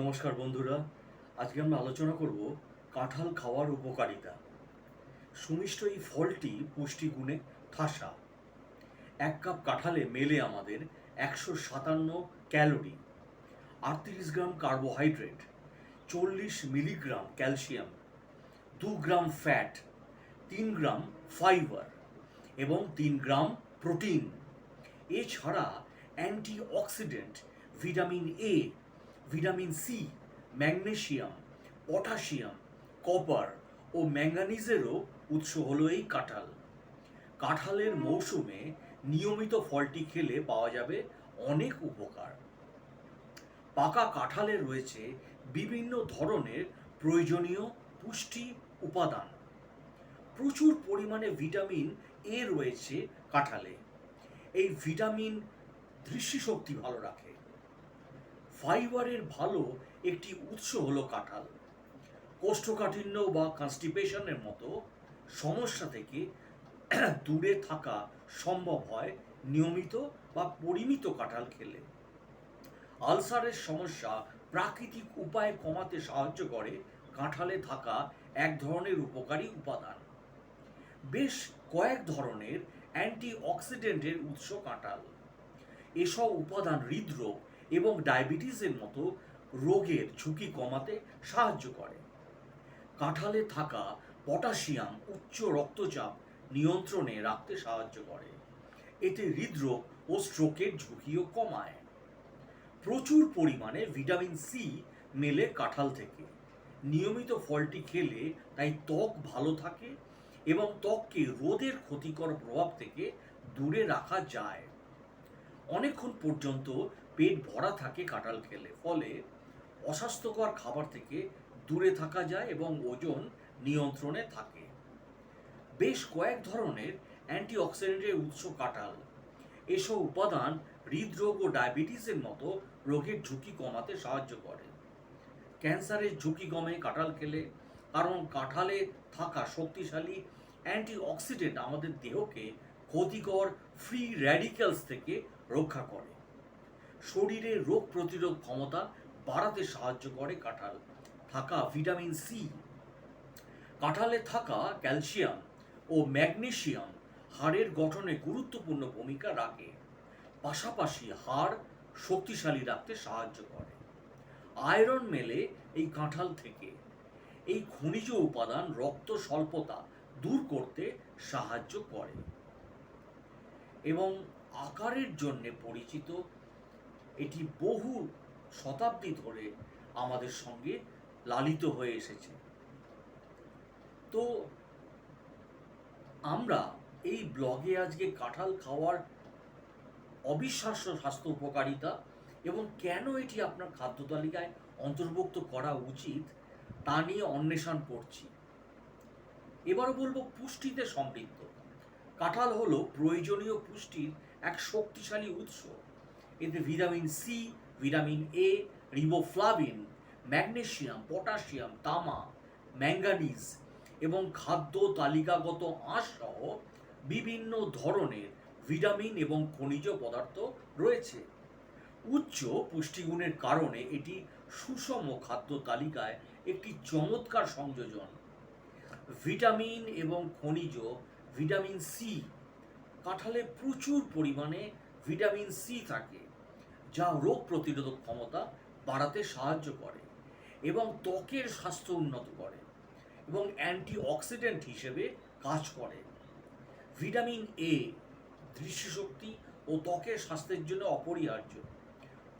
নমস্কার বন্ধুরা, আজকে আমরা আলোচনা করব কাঁঠাল খাওয়ার উপকারিতা। সুমিষ্ট এই ফলটি পুষ্টিগুণে ঠাসা। এক কাপ কাঁঠালে মেলে আমাদের একশো সাতান্ন ক্যালোরি, আটত্রিশ গ্রাম কার্বোহাইড্রেট, চল্লিশ মিলিগ্রাম ক্যালসিয়াম, দু গ্রাম ফ্যাট, তিন গ্রাম ফাইবার এবং তিন গ্রাম প্রোটিন। এছাড়া antioxidant vitamin A vitamin C magnesium potassium, copper ও ম্যাঙ্গানিজেরও উৎস হলো এই কাঁঠাল। কাঁঠালের মৌসুমে নিয়মিত ফলটি খেলে পাওয়া যাবে অনেক উপকার। পাকা কাঁঠালে রয়েছে বিভিন্ন ধরনের প্রয়োজনীয় পুষ্টি উপাদান। প্রচুর পরিমাণে ভিটামিন এ রয়েছে কাঁঠালে। এই ভিটামিন দৃষ্টিশক্তি ভালো রাখে। ফাইবারের ভালো একটি উৎস হলো কাঁঠাল। কোষ্ঠকাঠিন্য বা কনস্টিপেশনের মতো সমস্যা থেকে দূরে থাকা সম্ভব হয় নিয়মিত বা পরিমিত কাঁঠাল খেলে। আলসারের সমস্যা প্রাকৃতিক উপায়ে কমাতে সাহায্য করে কাঁঠালে থাকা এক ধরনের উপকারী উপাদান। বেশ কয়েক ধরনের অ্যান্টিঅক্সিডেন্টের উৎস কাঁঠাল। এসব উপাদান হৃদরোগ এবং ডায়াবেটিসের মতো রোগের ঝুঁকি কমাতে সাহায্য করে। কাঁঠালে থাকা পটাশিয়াম উচ্চ রক্তচাপ নিয়ন্ত্রণে রাখতে সাহায্য করে। এতে হৃদরোগ ও স্ট্রোকের ঝুঁকিও কমায়। প্রচুর পরিমাণে ভিটামিন সি মেলে কাঁঠাল থেকে। নিয়মিত ফলটি খেলে তাই ত্বক ভালো থাকে এবং ত্বককে রোদের ক্ষতিকর প্রভাব থেকে দূরে রাখা যায়। অনেকক্ষণ পর্যন্ত পেট ভরা থাকে কাঁঠাল খেলে। ফলে অস্বাস্থ্যকর খাবার থেকে দূরে থাকা যায় এবং ওজন নিয়ন্ত্রণে থাকে। বেশ কয়েক ধরনের অ্যান্টিঅক্সিডেন্টের উৎস কাঁঠাল। এসব উপাদান হৃদরোগ ও ডায়াবেটিসের মতো রোগের ঝুঁকি কমাতে সাহায্য করে। ক্যান্সারের ঝুঁকি কমে কাঁঠাল খেলে, কারণ কাঁঠালে থাকা শক্তিশালী অ্যান্টিঅক্সিডেন্ট আমাদের দেহকে ক্ষতিকর ফ্রি র্যাডিক্যালস থেকে রক্ষা করে। শরীরের রোগ প্রতিরোধ ক্ষমতা বাড়াতে সাহায্য করে কাঁঠাল। থাকা ভিটামিন সি কাঁঠালে থাকা ক্যালসিয়াম ও ম্যাগনেশিয়াম হাড়ের গঠনে গুরুত্বপূর্ণ ভূমিকা রাখে। পাশাপাশি হাড় শক্তিশালী রাখতে সাহায্য করে। আয়রন মেলে এই কাঁঠাল থেকে। এই খনিজ উপাদান রক্ত স্বল্পতা দূর করতে সাহায্য করে। এবং আকারের জন্যে পরিচিত এটি বহু শতাব্দী ধরে আমাদের সঙ্গে লালিত হয়ে এসেছে। তো আমরা এই ব্লগে আজকে কাঁঠাল খাওয়ার অবিশ্বাস্য স্বাস্থ্য উপকারিতা এবং কেন এটি আপনার খাদ্য তালিকায় অন্তর্ভুক্ত করা উচিত তা নিয়ে অন্বেষণ করছি। এবার বলব পুষ্টিতে সমৃদ্ধ। কাঁঠাল হলো প্রয়োজনীয় পুষ্টির এক শক্তিশালী উৎস। এতে vitamin C, vitamin A riboflavin magnesium potassium তামা ম্যাঙ্গানিজ এবং খাদ্য তালিকাগত আঁশ সহ বিভিন্ন ধরনের ভিটামিন এবং খনিজ পদার্থ রয়েছে। উচ্চ পুষ্টিগুণের কারণে এটি সুষম খাদ্য তালিকায় একটি চমৎকার সংযোজন। ভিটামিন এবং খনিজ, ভিটামিন সি, কাঁঠালে প্রচুর পরিমাণে ভিটামিন সি থাকে। যা রোগ প্রতিরোধক ক্ষমতা বাড়াতে সাহায্য করে এবং ত্বকের স্বাস্থ্য উন্নত করে এবং অ্যান্টিঅক্সিডেন্ট হিসেবে কাজ করে। ভিটামিন এ দৃষ্টিশক্তি ও ত্বকের স্বাস্থ্যের জন্য অপরিহার্য।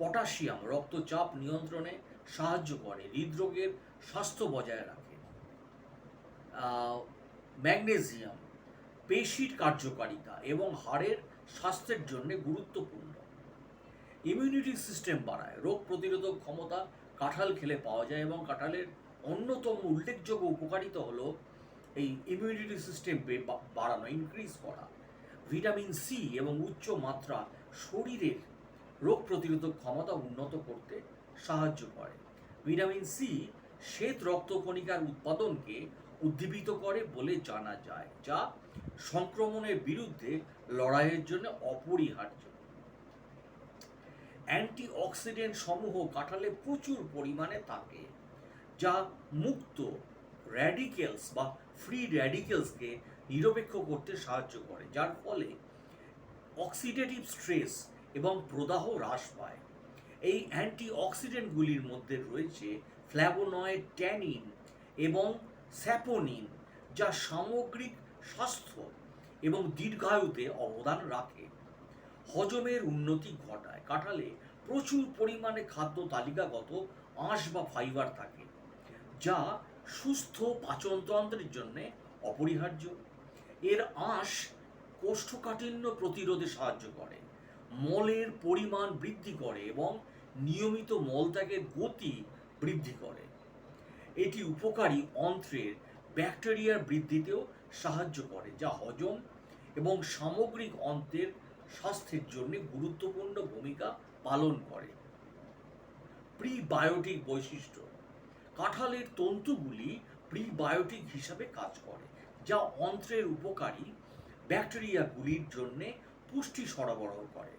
পটাশিয়াম রক্তচাপ নিয়ন্ত্রণে সাহায্য করে, হৃদরোগের স্বাস্থ্য বজায় রাখে। ম্যাগনেসিয়াম, পেশির কার্যকারিতা এবং হাড়ের স্বাস্থ্যের জন্য গুরুত্বপূর্ণ। ইমিউনিটি সিস্টেম বাড়ায় রোগ প্রতিরোধক ক্ষমতা কাঁঠাল খেলে পাওয়া যায় এবং কাঁঠালের অন্যতম উল্লেখযোগ্য উপকারিতা হলো এই ইমিউনিটি সিস্টেম বাড়ানো ইনক্রিজ করা। ভিটামিন সি এবং উচ্চ মাত্রা শরীরের রোগ প্রতিরোধক ক্ষমতা উন্নত করতে সাহায্য করে। ভিটামিন সি শ্বেত রক্তকণিকার উৎপাদনকে উদ্দীপিত করে বলে জানা যায়, যা সংক্রমণের বিরুদ্ধে লড়াইয়ের জন্য অপরিহার্য। অ্যান্টিঅক্সিডেন্ট সমূহ কাঁঠালে প্রচুর পরিমাণে থাকে যা মুক্ত র্যাডিক্যালস বা ফ্রি র্যাডিক্যালসকে নিরপেক্ষ করতে সাহায্য করে, যার ফলে অক্সিডেটিভ স্ট্রেস এবং প্রদাহ হ্রাস পায়। এই অ্যান্টিঅক্সিডেন্টগুলির মধ্যে রয়েছে ফ্ল্যাভোনয়েড ট্যানিন এবং স্যাপোনিন যা সামগ্রিক স্বাস্থ্য এবং দীর্ঘায়ুতে অবদান রাখে। হজমের উন্নতি ঘটায়। কাঁঠালে প্রচুর পরিমাণে খাদ্য তালিকাগত আঁশ বা ফাইবার থাকে, যা সুস্থ পাচনতন্ত্রের জন্য অপরিহার্য। এর আঁশ কোষ্ঠকাঠিন্য প্রতিরোধে সাহায্য করে, মলের পরিমাণ বৃদ্ধি করে এবং নিয়মিত মলত্যাগের গতি বৃদ্ধি করে। এটি উপকারী অন্ত্রের ব্যাকটেরিয়ার বৃদ্ধিতেও সাহায্য করে, যা হজম এবং সামগ্রিক অন্ত্রের স্বাস্থ্যের জন্য গুরুত্বপূর্ণ ভূমিকা পালন করে। প্রিবায়োটিক বৈশিষ্ট্য। কাঁঠালের তন্তুগুলি প্রিবায়োটিক হিসাবে কাজ করে, যা অন্ত্রের উপকারী ব্যাকটেরিয়াগুলির জন্য পুষ্টি সরবরাহ করে।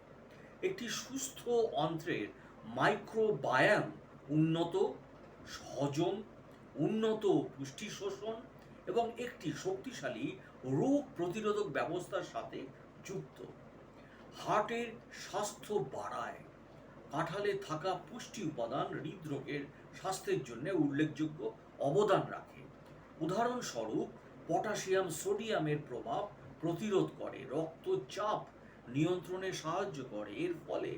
একটি সুস্থ অন্ত্রের মাইক্রোবায়াম উন্নত হজম উন্নত পুষ্টি শোষণ এবং একটি শক্তিশালী রোগ প্রতিরোধক ব্যবস্থার সাথে যুক্ত। হার্টের স্বাস্থ্য বাড়ায়। কাঁঠালে থাকা পুষ্টি উপাদান হৃদরোগের স্বাস্থ্যের জন্য উল্লেখযোগ্য অবদান রাখে। উদাহরণস্বরূপ, পটাশিয়াম সোডিয়ামের প্রভাব প্রতিরোধ করে রক্তচাপ নিয়ন্ত্রণে সাহায্য করে। এর ফলে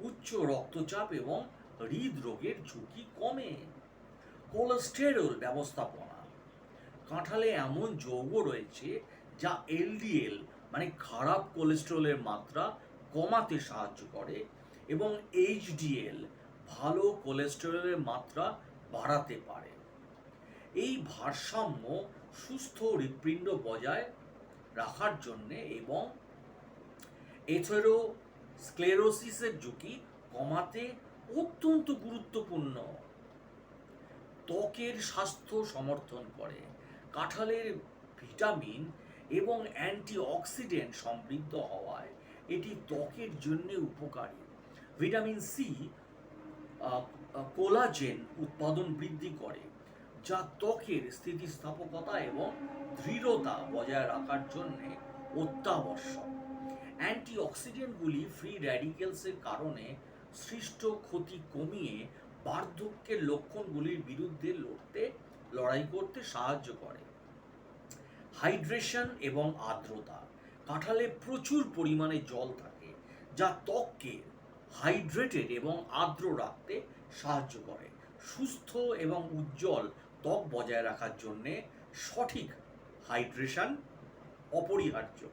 উচ্চ রক্তচাপ এবং হৃদরোগের ঝুঁকি কমে। কোলেস্টেরল ব্যবস্থাপনা। কাঁঠালে এমন যৌগ রয়েছে যা এলডিএল মানে খারাপ কোলেস্টেরলের মাত্রা কমাতে সাহায্য করে এবং এইচডিএল ভালো কোলেস্টেরলের মাত্রা বাড়াতে পারে। এই ভারসাম্য সুস্থ হৃৎপিণ্ড বজায় রাখার জন্যে এবং এথেরো স্ক্লেরোসিসের ঝুঁকি কমাতে অত্যন্ত গুরুত্বপূর্ণ। ত্বকের স্বাস্থ্য সমর্থন করে। কাঁঠালের ভিটামিন এবং অ্যান্টিঅক্সিডেন্ট সমৃদ্ধ হওয়ায় এটি ত্বকের জন্য উপকারী। ভিটামিন সি কোলাজেন উৎপাদন বৃদ্ধি করে, যা ত্বকের স্থিতিস্থাপকতা এবং দৃঢ়তা বজায় রাখার জন্য অত্যাবশ্যক। অ্যান্টিঅক্সিডেন্টগুলি ফ্রি র্যাডিক্যালসের কারণে সৃষ্ট ক্ষতি কমিয়ে বার্ধক্যের লক্ষণগুলির বিরুদ্ধে লড়তে, লড়াই করতে সাহায্য করে। হাইড্রেশন এবং আর্দ্রতা। কাঁঠালে প্রচুর পরিমাণে জল থাকে, যা ত্বককে হাইড্রেটেড এবং আর্দ্র রাখতে সাহায্য করে। সুস্থ এবং উজ্জ্বল ত্বক বজায় রাখার জন্যে সঠিক হাইড্রেশন অপরিহার্য।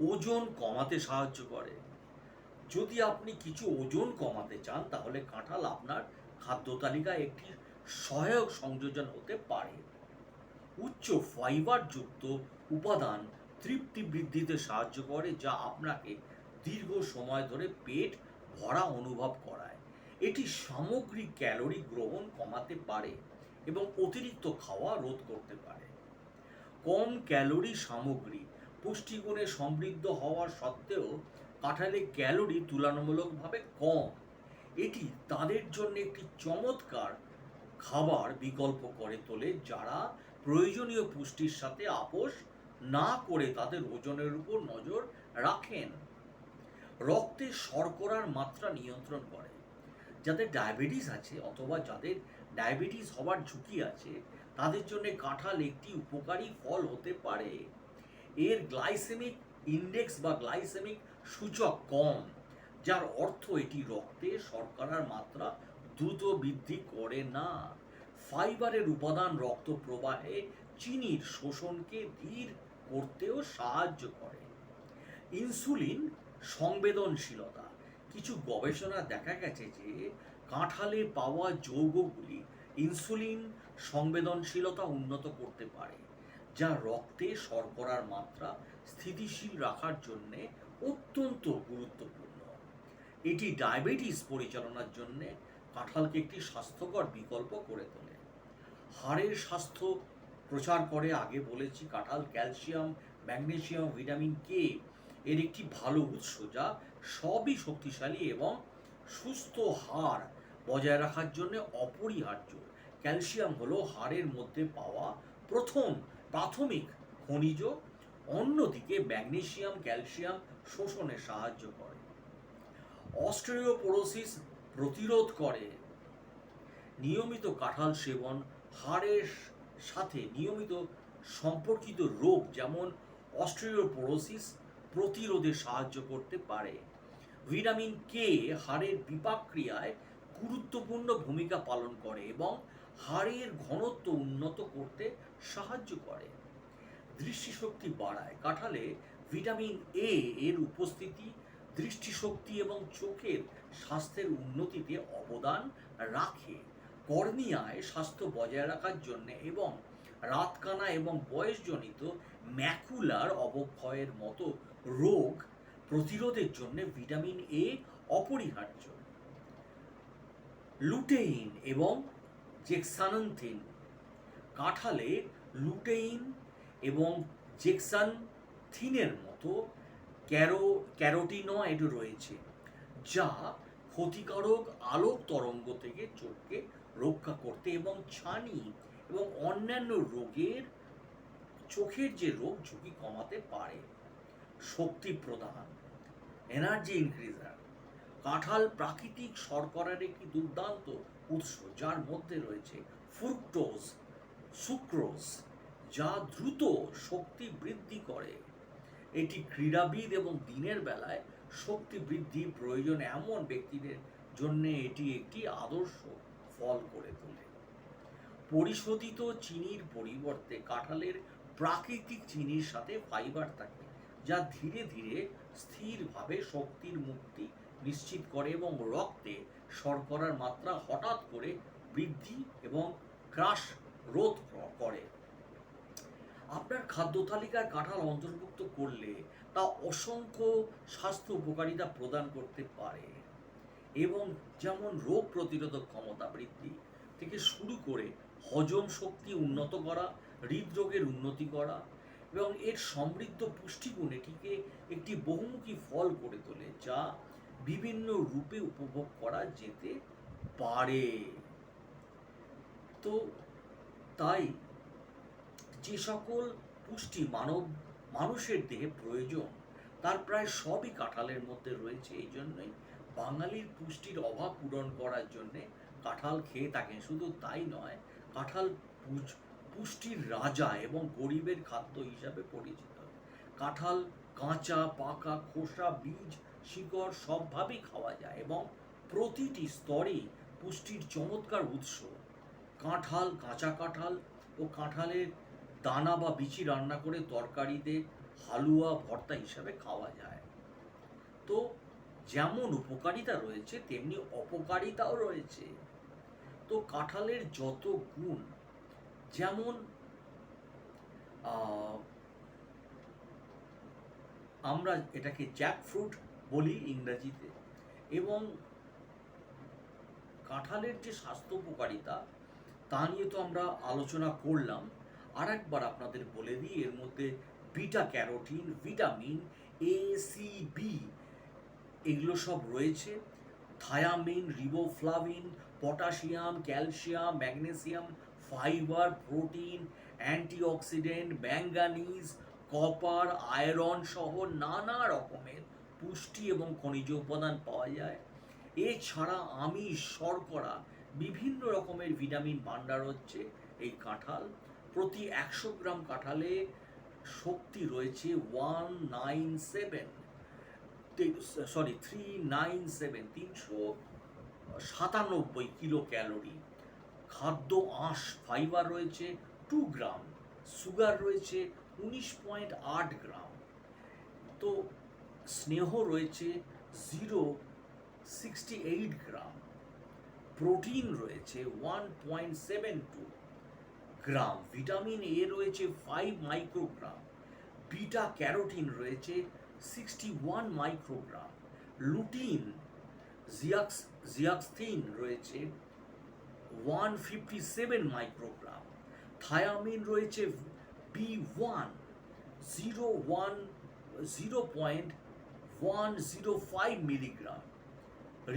ওজন কমাতে সাহায্য করে। যদি আপনি কিছু ওজন কমাতে চান, তাহলে কাঁঠাল আপনার খাদ্য তালিকায় একটি সহায়ক সংযোজন হতে পারে। উচ্চ ফাইবারযুক্ত উপাদান তৃপ্তি বৃদ্ধিতে সাহায্য করে, যা আপনাকে দীর্ঘ সময় ধরে পেট ভরা অনুভব করায়। এটি সামগ্রিক ক্যালোরি গ্রহণ কমাতে পারে এবং অতিরিক্ত খাওয়া রোধ করতে পারে। কম ক্যালোরি সামগ্রী পুষ্টিগুণে সমৃদ্ধ হওয়া সত্ত্বেও কাঁঠালে ক্যালোরি তুলনামূলকভাবে কম। এটি তাদের জন্য একটি চমৎকার খাবার বিকল্প করে তোলে, যারা প্রয়োজনীয় পুষ্টির সাথে আপোষ না করে তাদের ওজনের উপর নজর রাখেন। রক্তে শর্করার মাত্রা নিয়ন্ত্রণ করে। যাদের ডায়াবেটিস আছে অথবা যাদের ডায়াবেটিস হওয়ার ঝুঁকি আছে, তাদের জন্য কাঁঠাল একটি উপকারী ফল হতে পারে। এর গ্লাইসেমিক ইন্ডেক্স বা গ্লাইসেমিক সূচক কম, যার অর্থ এটি রক্তে শর্করার মাত্রা দ্রুত বৃদ্ধি করে না। ফাইবারের উপাদান রক্ত প্রবাহে চিনির শোষণকে ধীর করতেও সাহায্য করে। ইনসুলিন সংবেদনশীলতা। কিছু গবেষণা দেখা গেছে যে কাঁঠালে পাওয়া যৌগগুলি ইনসুলিন সংবেদনশীলতা উন্নত করতে পারে, যা রক্তে শর্করার মাত্রা স্থিতিশীল রাখার জন্য অত্যন্ত গুরুত্বপূর্ণ। এটি ডায়াবেটিস পরিচালনার জন্য কাঁঠালকে একটি স্বাস্থ্যকর বিকল্প করে তোলে। হাড়ের স্বাস্থ্য প্রচার করে, আগে বলেছি, কাঁঠাল, ক্যালসিয়াম, ম্যাগনেসিয়াম, ভিটামিন কে এর একটি ভালো উৎস যা সবই শক্তিশালী এবং সুস্থ হাড় বজায় রাখার জন্য অপরিহার্য। ক্যালসিয়াম হলো হাড়ের মধ্যে পাওয়া প্রথম প্রাথমিক খনিজ, অন্যদিকে ম্যাগনেসিয়াম, ক্যালসিয়াম শোষণে সাহায্য করে। অস্ট্রিওপোরোসিস প্রতিরোধ করে। নিয়মিত কাঁঠাল সেবন হাড়ের সাথে নিয়মিত সম্পর্কিত রোগ যেমন অস্ট্রিওপোরোসিস প্রতিরোধে সাহায্য করতে পারে। ভিটামিন কে হাড়ের বিপাক ক্রিয়ায় গুরুত্বপূর্ণ ভূমিকা পালন করে এবং হাড়ের ঘনত্ব উন্নত করতে সাহায্য করে। দৃষ্টিশক্তি বাড়ায়, কাঁঠালে ভিটামিন এ এর উপস্থিতি, দৃষ্টিশক্তি এবং চোখের স্বাস্থ্যের উন্নতিতে অবদান রাখে। কর্নিয়ায় স্বাস্থ্য বজায় রাখার জন্য এবং রাতকানা এবং বয়সজনিত ম্যাকুলার অবক্ষয়ের মতো রোগ প্রতিরোধের জন্য ভিটামিন এ অপরিহার্য। লুটেইন এবং জেক্সানন্থিন কাঁঠালে লুটেইন এবং জেক্সানথিনের মতো ক্যারো, ক্যারোটিনয়েড রয়েছে, যা ক্ষতিকারক আলোক তরঙ্গ থেকে চোখকে রক্ষা করতে এবং ছানি এবং অন্যান্য রোগের চোখের যে রোগ ঝুঁকি কমাতে পারে। শক্তি প্রদান এনার্জি ইনক্রিজার কাঁঠাল প্রাকৃতিক শর্করার একটি দুর্দান্ত উৎস যার মধ্যে রয়েছে ফ্রুক্টোজ সুক্রোজ যা দ্রুত শক্তি বৃদ্ধি করে। এটি ক্রীড়াবিদ এবং দিনের বেলায় শক্তি বৃদ্ধি প্রয়োজন এমন ব্যক্তিদের জন্য এটি একটি আদর্শ। ফল করে তোলে। পরিশোধিত চিনির পরিবর্তে কাঁঠালের প্রাকৃতিক চিনির সাথে ফাইবার থাকে, যা ধীরে ধীরে স্থিরভাবে শক্তির মুক্তি নিশ্চিত করে এবং রক্তে শর্করার মাত্রা হঠাৎ করে বৃদ্ধি এবং ক্রাশ রোধ করে। আপনার খাদ্য তালিকায় কাঁঠাল অন্তর্ভুক্ত করলে তা অসংখ্য স্বাস্থ্য উপকারিতা প্রদান করতে পারে। এবং যেমন রোগ প্রতিরোধক ক্ষমতা বৃদ্ধি থেকে শুরু করে হজম শক্তি উন্নত করা, হৃদরোগের উন্নতি করা এবং এর সমৃদ্ধ পুষ্টিগুণ এটিকে একটি বহুমুখী ফল করে তোলে যা বিভিন্ন রূপে উপভোগ করা যেতে পারে। তো তাই যে সকল পুষ্টি মানব, মানুষের দেহে প্রয়োজন, তার প্রায় সবই কাঁঠালের মধ্যে রয়েছে, এই জন্যই বাঙালির পুষ্টির অভাব পূরণ করার জন্যে কাঁঠাল খেয়ে থাকেন শুধু তাই নয়, কাঁঠাল পুষ্টির রাজা এবং গরিবের খাদ্য হিসাবে পরিচিত। কাঁঠাল, কাঁচা, পাকা, খোসা, বীজ, শিকড় সবভাবেই খাওয়া যায় এবং প্রতিটি স্তরে পুষ্টির চমৎকার উৎস। কাঁঠাল, কাঁচা কাঁঠাল ও কাঁঠালের দানা বা বিচি রান্না করে তরকারিতে হালুয়া, ভর্তা হিসাবে খাওয়া যায়। তো যেমন উপকারিতা রয়েছে, তেমনি অপকারিতাও রয়েছে। তো কাঁঠালের যত গুণ, যেমন আমরা এটাকে জ্যাক ফ্রুট বলি ইংরেজিতে, এবং কাঁঠালের যে স্বাস্থ্য উপকারিতা, তা নিয়ে তো আমরা আলোচনা করলাম। আর একবার আপনাদের বলে দিই, এর মধ্যে beta carotene, vitamin, A, C, B এগুলো সব রয়েছে। Thiamine riboflavin potassium calcium magnesium fibre protein antioxidant manganese copper iron সহ নানা রকমের পুষ্টি এবং খনিজ উপাদান পাওয়া যায়। এছাড়া আমিষ শর্করা, বিভিন্ন রকমের ভিটামিন ভাণ্ডার হচ্ছে এই কাঁঠাল। প্রতি একশো গ্রাম কাঁঠালে শক্তি রয়েছে one nine seven. Sorry three nine seven তিনশো সাতানব্বই কিলো ক্যালোরি খাদ্য আঁশ ফাইবার রয়েছে টু গ্রাম সুগার রয়েছে, উনিশ পয়েন্ট আট গ্রাম তো স্নেহ রয়েছে zero sixty eight gram protein রয়েছে one point seven two gram vitamin A রয়েছে ফাইভ মাইক্রোগ্রাম বিটা ক্যারোটিন রয়েছে সিক্সটি মাইক্রোগ্রাম। লুটিন, জিয়াক্স, জিয়াক্সথিন রয়েছে one fifty seven microgram. Thiamine রয়েছে B one, zero one, zero point one zero five milligram.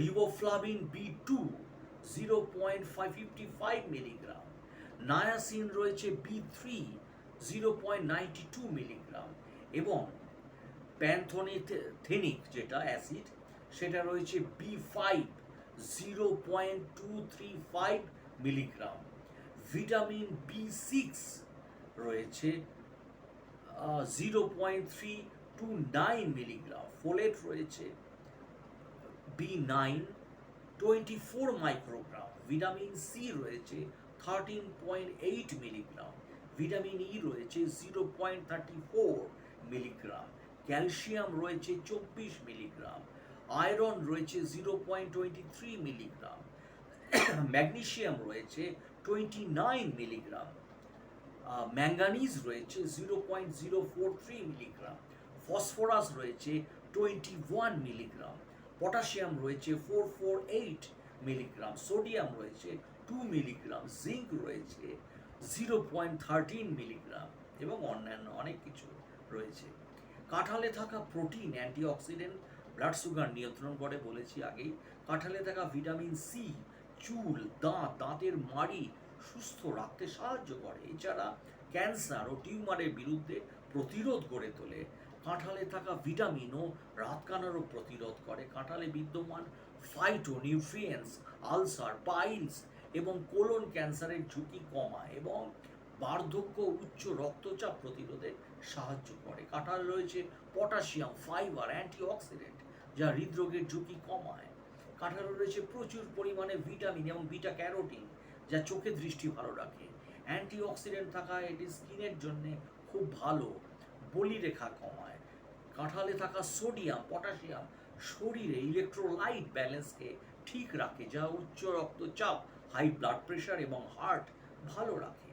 Riboflavin B two, zero point five fifty five milligram. Niacin রয়েছে B three, zero point ninety two milligram. এবং pantothenic যেটা acid, সেটা রয়েছে B five zero point two three five milligram. Vitamin B six রয়েছে zero point three two nine milligram. Folate রয়েছে B nine twenty four microgram vitamin C রয়েছে thirteen point eight milligram. Vitamin E রয়েছে zero point thirty four milligram. Calcium রয়েছে চব্বিশ milligram, iron রয়েছে zero point twenty three milligram, magnesium রয়েছে twenty nine milligram manganese রয়েছে zero point zero four three milligram, phosphorus রয়েছে twenty one milligram, potassium রয়েছে four four eight milligram, sodium রয়েছে two milligram, zinc রয়েছে zero point thirteen milligram এবং অন্যান্য অনেক কিছু রয়েছে। কাঁঠালে থাকা প্রোটিন, অ্যান্টিঅক্সিডেন্ট, ব্লাড সুগার নিয়ন্ত্রণ করে বলেছি আগেই। কাঁঠালে থাকা ভিটামিন সি, চুল, দাঁত, দাঁতের মাড়ি সুস্থ রাখতে সাহায্য করে। এছাড়া ক্যান্সার ও টিউমারের বিরুদ্ধে প্রতিরোধ গড়ে তোলে। কাঁঠালে থাকা ভিটামিনও রাতকানারও প্রতিরোধ করে। কাঁঠালে বিদ্যমান ফাইটো নিউট্রিয়েন্টস আলসার পাইলস এবং কোলন ক্যান্সারের ঝুঁকি কমায় এবং বার্ধক্য উচ্চ রক্তচাপ প্রতিরোধে সাহায্য করে। কাঁঠাল রয়েছে পটাশিয়াম, ফাইবার, অ্যান্টিঅক্সিডেন্ট, যা হৃদরোগের ঝুঁকি কমায়। কাঁঠালে রয়েছে প্রচুর পরিমাণে ভিটামিন এবং বিটা ক্যারোটিন, যা চোখের দৃষ্টি ভালো রাখে। অ্যান্টিঅক্সিডেন্ট থাকায় এটি স্কিনের জন্য খুব ভালো। বলিরেখা কমায়। কাঁঠালে থাকা সোডিয়াম, পটাশিয়াম শরীরে ইলেকট্রোলাইট ব্যালেন্সকে ঠিক রাখে, যা উচ্চ রক্তচাপ হাই ব্লাড প্রেশার এবং হার্ট ভালো রাখে।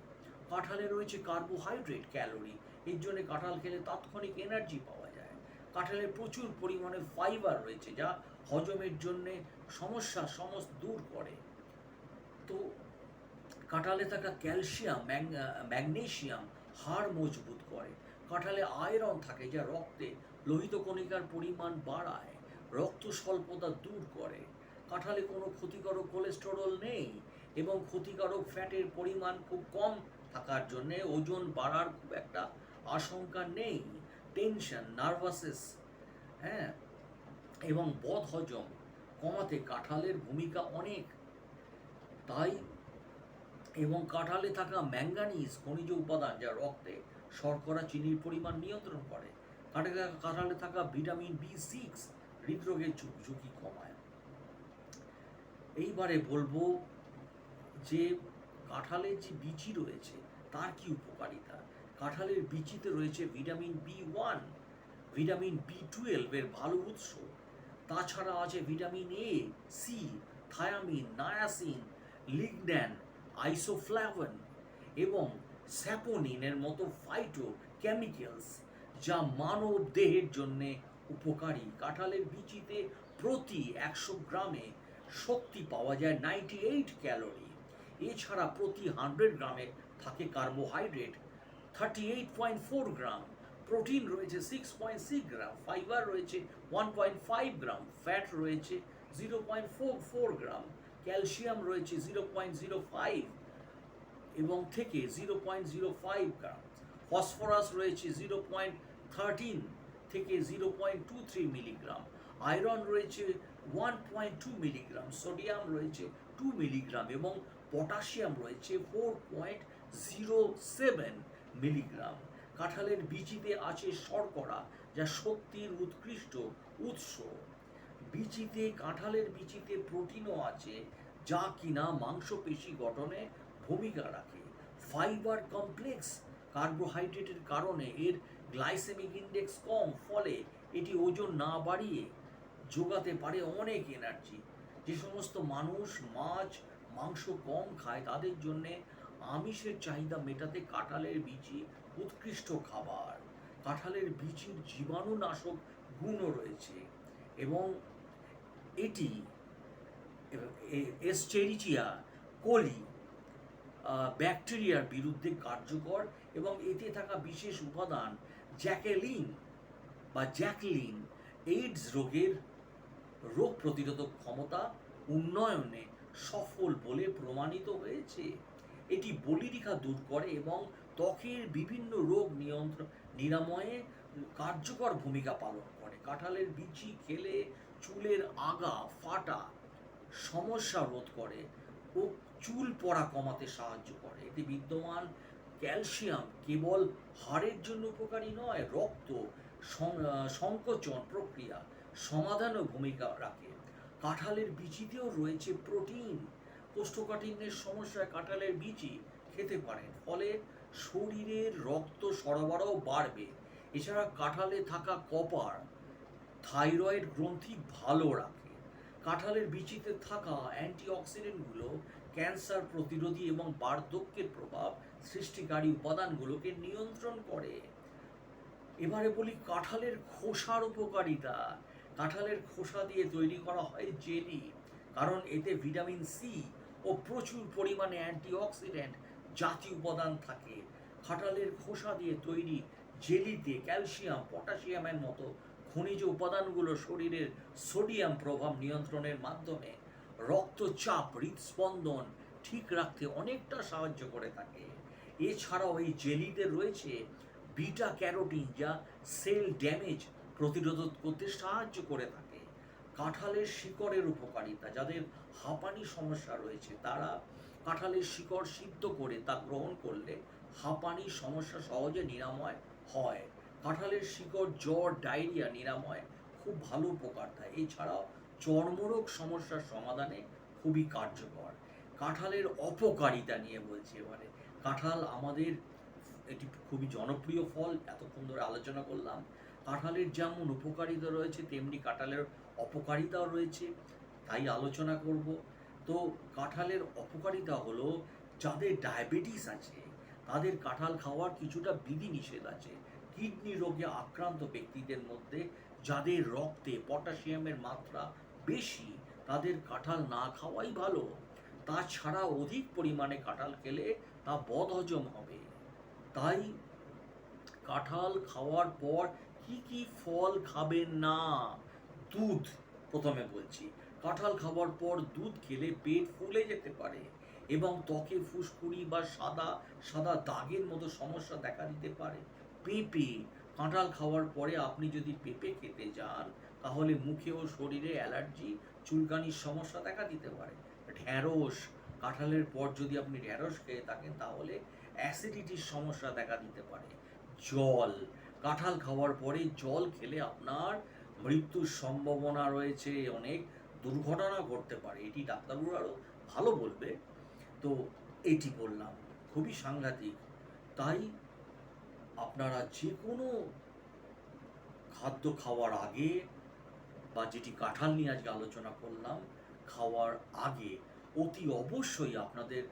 কাঁঠালে রয়েছে কার্বোহাইড্রেট ক্যালোরি এর জন্য কাঁঠাল খেলে তাৎক্ষণিক এনার্জি পাওয়া যায়। কাঁঠালে প্রচুর পরিমাণে ফাইবার রয়েছে যা হজমের জন্যে সমস্যা সমস্ত দূর করে। তো কাঁঠালে থাকা ক্যালসিয়াম ম্যাগনেশিয়াম হাড় মজবুত করে। কাঁঠালে আয়রন থাকে যা রক্তে লোহিত কণিকার পরিমাণ বাড়ায়, রক্ত স্বল্পতা দূর করে। কাঁঠালে কোনো ক্ষতিকারক কোলেস্টেরল নেই এবং ক্ষতিকারক ফ্যাটের পরিমাণ খুব কম থাকার জন্যে ওজন বাড়ার খুব একটা আশঙ্কা নেই টেনশন নার্ভাসেস হ্যাঁ? এবং বদ হজম, কমাতে কাঁঠালের ভূমিকা অনেক। তাই এবং কাঁঠালে থাকা ম্যাঙ্গানিজ খনিজ উপাদান যা রক্তে শর্করা, চিনির পরিমাণ নিয়ন্ত্রণ করে। কাঁঠালে কাঁঠালে থাকা ভিটামিন বি সিক্স হৃদরোগের ঝুঁক- ঝুঁকি কমায়। এইবারে বলব যে কাঁঠালের যে বিচি রয়েছে, তার কি উপকারিতা? কাঁঠালের বিচিতে রয়েছে vitamin B one, vitamin B টুয়েলভের ভালো উৎস। তাছাড়া আছে vitamin A, C, thiamine, niacin, lignan isoflavone এবং স্যাপোনিনের মতো ফাইটো কেমিক্যালস যা মানব দেহের জন্য উপকারী। কাঁঠালের বিচিতে প্রতি একশো গ্রামে শক্তি পাওয়া যায় নাইনটি এইট ক্যালোরি। এছাড়া প্রতি হান্ড্রেড গ্রামে থাকে carbohydrate thirty eight point four gram protein রয়েছে six point six gram fibre রয়েছে one point five gram fat রয়েছে zero point four four gram calcium রয়েছে জিরো পয়েন্ট জিরো ফাইভ এবং থেকে zero point zero five gram phosphorus রয়েছে zero point thirteen থেকে zero point two three milligram iron রয়েছে one point two milligram sodium রয়েছে two milligram এবং potassium রয়েছে four point zero seven milligram. কাঁঠালের বিচিতে আছে শর্করা, যা শক্তির উৎকৃষ্ট উৎস। বিচিতে, কাঁঠালের বিচিতে প্রোটিনও আছে, যা কিনা মাংসপেশি গঠনে ভূমিকা রাখে। ফাইবার কমপ্লেক্স কার্বোহাইড্রেটের কারণে এর গ্লাইসেমিক ইন্ডেক্স কম, ফলে এটি ওজন না বাড়িয়ে যোগাতে পারে অনেক এনার্জি। যে সমস্ত মানুষ মাছ, মাংস কম খায়, তাদের জন্যে আমিষের চাহিদা মেটাতে কাঁঠালের বিচি উৎকৃষ্ট খাবার। কাঁঠালের বিচির জীবাণুনাশক গুণও রয়েছে এবং এটি এসচেরিচিয়া কোলি ব্যাকটেরিয়ার বিরুদ্ধে কার্যকর এবং এতে থাকা বিশেষ উপাদান জ্যাকেলিন বা জ্যাকলিন এইডস রোগের রোগ প্রতিরোধক ক্ষমতা উন্নয়নে সফল বলে প্রমাণিত হয়েছে। এটি বলিরেখা দূর করে এবং ত্বকের বিভিন্ন রোগ নিয়ন্ত্রণ, নিরাময়ে কার্যকর ভূমিকা পালন করে। কাঁঠালের বিচি খেলে চুলের আগা, ফাটা, সমস্যা রোধ করে ও চুল পড়া কমাতে সাহায্য করে। এতে বিদ্যমান ক্যালসিয়াম কেবল হাড়ের জন্য উপকারী নয়, রক্ত সংকোচন প্রক্রিয়া সমাধানও ভূমিকা রাখে। কাঁঠালের বিচিতেও রয়েছে প্রোটিন। কোষ্ঠকাঠিন্যের সমস্যায় কাঁঠালের বিচি খেতে পারেন, ফলে শরীরের রক্ত সরবরাহ বাড়বে। এছাড়া কাঁঠালে থাকা কপার থাইরয়েড গ্রন্থি ভালো রাখে। কাঁঠালের বিচিতে থাকা অ্যান্টিঅক্সিডেন্টগুলো ক্যান্সার প্রতিরোধী এবং বার্ধক্যের প্রভাব সৃষ্টিকারী উপাদানগুলোকে নিয়ন্ত্রণ করে। এবারে বলি কাঁঠালের খোসার উপকারিতা। কাঁঠালের খোসা দিয়ে তৈরি করা হয় জেলি, কারণ এতে ভিটামিন সি ও প্রচুর পরিমাণে অ্যান্টিঅক্সিডেন্ট জাতীয় উপাদান থাকে। খাটালের খোসা দিয়ে তৈরি জেলিতে ক্যালসিয়াম, পটাশিয়ামের মতো খনিজ উপাদানগুলো শরীরের সোডিয়াম প্রভাব নিয়ন্ত্রণের মাধ্যমে রক্তচাপ, হৃদস্পন্দন ঠিক রাখতে অনেকটা সাহায্য করে থাকে। এছাড়াও এই জেলিতে রয়েছে বিটা ক্যারোটিন যা সেল ড্যামেজ প্রতিরোধ করতে সাহায্য করে থাকে। কাঁঠালের শিকড়ের উপকারিতা, যাদের হাঁপানি সমস্যা রয়েছে, তারা কাঁঠালের শিকড় সিদ্ধ করে তা গ্রহণ করলে হাঁপানি সমস্যা সহজে নিরাময় হয়। কাঁঠালের শিকড়, জ্বর, ডায়রিয়া নিরাময় খুব ভালো উপকার দেয়। এছাড়াও চর্মরোগ সমস্যার সমাধানে খুবই কার্যকর। কাঁঠালের অপকারিতা নিয়ে বলছি এবারে। কাঁঠাল আমাদের এটি খুবই জনপ্রিয় ফল, এতক্ষণ ধরে আলোচনা করলাম। কাঁঠালের যেমন উপকারিতা রয়েছে, তেমনি কাঁঠালের অপকারিতাও রয়েছে, তাই আলোচনা করব। তো কাঁঠালের অপকারিতা হলো, যাদের ডায়াবেটিস আছে, তাদের কাঁঠাল খাওয়ার কিছুটা বিধিনিষেধ আছে। কিডনি রোগে আক্রান্ত ব্যক্তিদের মধ্যে যাদের রক্তে পটাশিয়ামের মাত্রা বেশি, তাদের কাঁঠাল না খাওয়াই ভালো। তাছাড়া অধিক পরিমাণে কাঁঠাল খেলে তা বদহজম হবে। তাই কাঁঠাল খাওয়ার পর কি কি ফল খাবেন না? দুধ প্রথমে বলছি। কাঁঠাল খাওয়ার পর দুধ খেলে পেট ফুলে যেতে পারে এবং ত্বকে ফুসকুড়ি বা সাদা সাদা দাগের মতো সমস্যা দেখা দিতে পারে। পেঁপে কাঁঠাল খাওয়ার পরে আপনি যদি পেঁপে খেতে যান, তাহলে মুখে ও শরীরে অ্যালার্জি, চুলকানির সমস্যা দেখা দিতে পারে। ঢ্যাঁড়স, কাঁঠালের পর যদি আপনি ঢ্যাঁড়স খেয়ে থাকেন, তাহলে অ্যাসিডিটির সমস্যা দেখা দিতে পারে। জল, কাঁঠাল খাওয়ার পরে জল খেলে আপনার মৃত্যুর সম্ভাবনা রয়েছে, অনেক দুর্ঘটনা ঘটতে পারে, এটি ডাক্তারবাবু আরও ভালো বলবে। তো এটি বললাম, খুবই সাংঘাতিক। তাই আপনারা যে কোনো খাদ্য খাওয়ার আগে বা যেটি কাঁঠাল নিয়ে আজকে আলোচনা করলাম, খাওয়ার আগে অতি অবশ্যই আপনাদের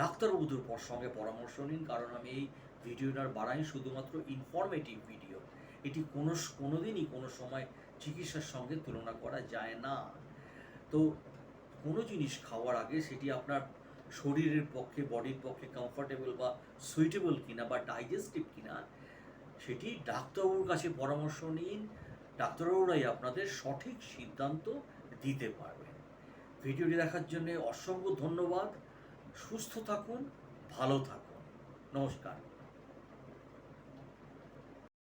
ডাক্তারবাবুদের সঙ্গে পরামর্শ নিন, কারণ আমি এই ভিডিওটার বাড়াই শুধুমাত্র ইনফরমেটিভ ভিডিও এটি কোনো কোনোদিনই কোনো সময় চিকিৎসার সঙ্গে তুলনা করা যায় না। তো কোনো জিনিস খাওয়ার আগে সেটি আপনার শরীরের পক্ষে, বডির পক্ষে কমফোর্টেবল বা সুইটেবল কিনা বা ডাইজেস্টিভ কিনা, সেটি ডাক্তারবাবুর কাছে পরামর্শ নিন। ডাক্তারবাবুরাই আপনাদের সঠিক সিদ্ধান্ত দিতে পারবেন ভিডিওটি দেখার জন্য অসংখ্য ধন্যবাদ। সুস্থ থাকুন, ভালো থাকুন। নমস্কার।